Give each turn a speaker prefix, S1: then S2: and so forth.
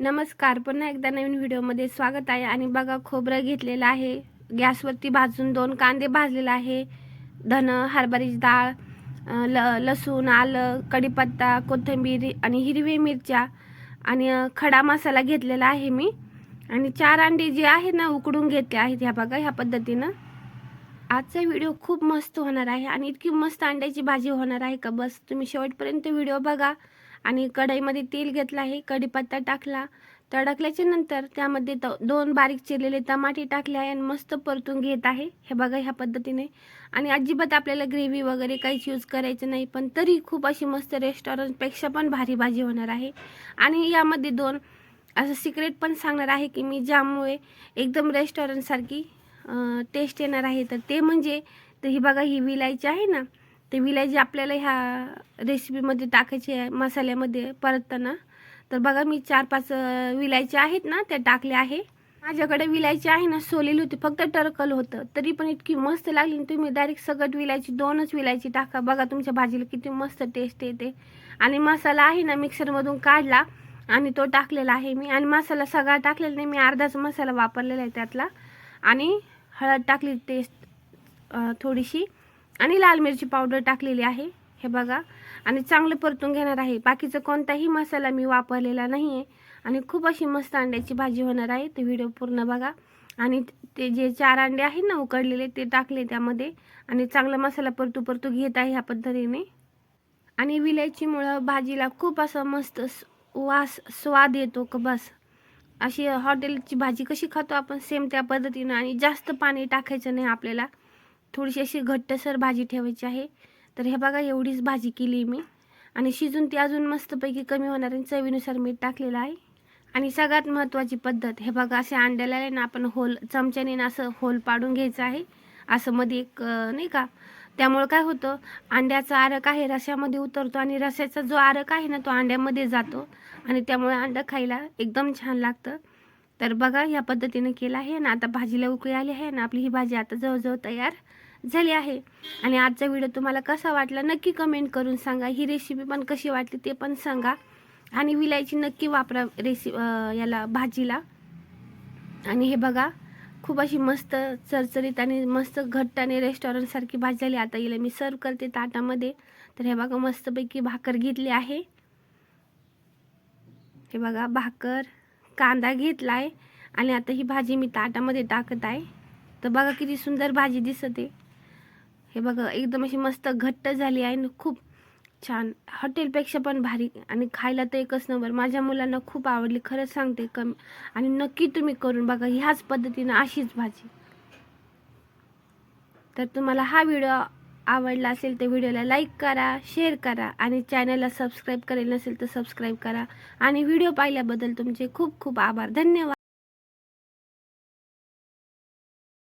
S1: नमस्कार पुन्हा एकदा नवीन व्हिडिओमध्ये स्वागत आहे. आणि बघा खोबरं घेतलेलं आहे. गॅसवरती भाजून दोन कांदे भाजलेला आहे. धन हरभरीची डाळ ल लसूण आलं कढीपत्ता कोथिंबीर आणि हिरवी मिरच्या आणि खडा मसाला घेतलेला आहे मी. आणि चार अंडे जे आहे ना उकडून घेतले आहेत ह्या बघा ह्या पद्धतीनं. आजचा व्हिडिओ खूप मस्त होणार आहे. आणि इतकी मस्त अंड्याची भाजी होणार आहे का? बस तुम्ही शेवटपर्यंत व्हिडिओ बघा. आणि कढईमध्ये तेल घेतलं आहे कढीपत्ता टाकला. तडकल्याच्या नंतर त्यामध्ये त दोन बारीक चिरलेले टमाटे टाकले आहे आणि मस्त परतून घेत आहे. हे बघा ह्या पद्धतीने. आणि अजिबात आपल्याला ग्रेव्ही वगैरे काहीच यूज करायचं नाही पण तरी खूप अशी मस्त रेस्टॉरंटपेक्षा पण भारी भाजी होणार आहे. आणि यामध्ये दोन असं सिक्रेट पण सांगणार आहे की मी ज्यामुळे एकदम रेस्टॉरंटसारखी टेस्ट येणार आहे. तर ते म्हणजे तर ही बघा ही विलायची आहे ना ते विलायची आपल्याला ह्या रेसिपीमध्ये टाकायची आहे मसाल्यामध्ये परतताना. तर बघा मी चार पाच विलायची आहेत ना त्या टाकल्या आहे. माझ्याकडे विलायची आहे ना सोलेली होती फक्त टरकल होतं. तरी पण इतकी मस्त लागली तुम्ही डायरेक्ट सगळं विलायची दोनच विलायची टाका. बघा तुमच्या भाजीला किती मस्त टेस्ट येते. आणि मसाला आहे ना मिक्सरमधून काढला आणि तो टाकलेला आहे मी. आणि मसाला सगळा टाकलेला नाही मी अर्धाच मसाला वापरलेला आहे त्यातला. आणि हळद टाकली टेस्ट थोडीशी. आणि लाल मिरची पावडर टाकलेली आहे. हे बघा. आणि चांगलं परतून घेणार आहे. बाकीचा कोणताही मसाला मी वापरलेला नाही आहे आणि खूप अशी मस्त अंड्याची भाजी होणार आहे. ते व्हिडिओ पूर्ण बघा. आणि ते जे चार अंडे आहेत ना उकडलेले ते टाकले त्यामध्ये. आणि चांगला मसाला परतू परतू घेत आहे ह्या पद्धतीने. आणि विलायचीमुळं भाजीला खूप असं मस्त वास स्वाद येतो क बस. अशी हॉटेलची भाजी कशी खातो आपण सेम त्या पद्धतीनं. आणि जास्त पाणी टाकायचं नाही आपल्याला. थोडीशी अशी घट्टसर भाजी ठेवायची आहे. तर हे बघा एवढीच भाजी केली मी. आणि शिजून ती अजून मस्तपैकी कमी होणार आणि चवीनुसार मीठ टाकलेलं आहे. आणि सगळ्यात महत्त्वाची पद्धत हे बघा असे अंड्याला आहे ना आपण होल चमच्याने ना असं होल पाडून घ्यायचं आहे. असं मध्ये एक नाही का? त्यामुळं काय होतं अंड्याचा आरक आहे रस्यामध्ये उतरतो आणि रस्याचा जो आरक आहे ना तो अंड्यामध्ये जातो. आणि त्यामुळे अंडं खायला एकदम छान लागतं. तर बघा ह्या पद्धतीने केलं आहे ना आता भाजीला उकळी आली आहे ना आपली ही भाजी आता जवळजवळ तयार झाली आहे. आणि आजचा व्हिडिओ तुम्हाला कसा वाटला नक्की कमेंट करून सांगा. ही रेसिपी पण कशी वाटली ते पण सांगा. आणि विलायची नक्की वापरा रेसि याला भाजीला. आणि हे बघा खूप अशी मस्त चरचरीत आणि मस्त घट्ट आणि रेस्टॉरंटसारखी भाजी झाली. आता हिला मी सर्व करते ताटामध्ये. तर हे बघा मस्तपैकी भाकर घेतली आहे. हे बघा भाकर. कांदा घेतला आहे आणि आता ही भाजी मी ताटामध्ये टाकत आहे. तर बघा किती सुंदर भाजी दिसते. हे बघा एकदम अशी मस्त घट्ट झाली आहे आणि खूप छान. हॉटेलपेक्षा पण भारी आणि खायला तर एकच नंबर. माझ्या मुलांना खूप आवडली खरंच सांगते. कमी आणि नक्की तुम्ही करून बघा ह्याच पद्धतीनं अशीच भाजी. तर तुम्हाला हा व्हिडिओ आवडला असेल तर व्हिडिओला लाईक करा शेअर करा आणि चॅनलला सबस्क्राईब करेल नसेल तर सबस्क्राईब करा. आणि व्हिडिओ पाहिल्याबद्दल तुमचे खूप खूप आभार. धन्यवाद.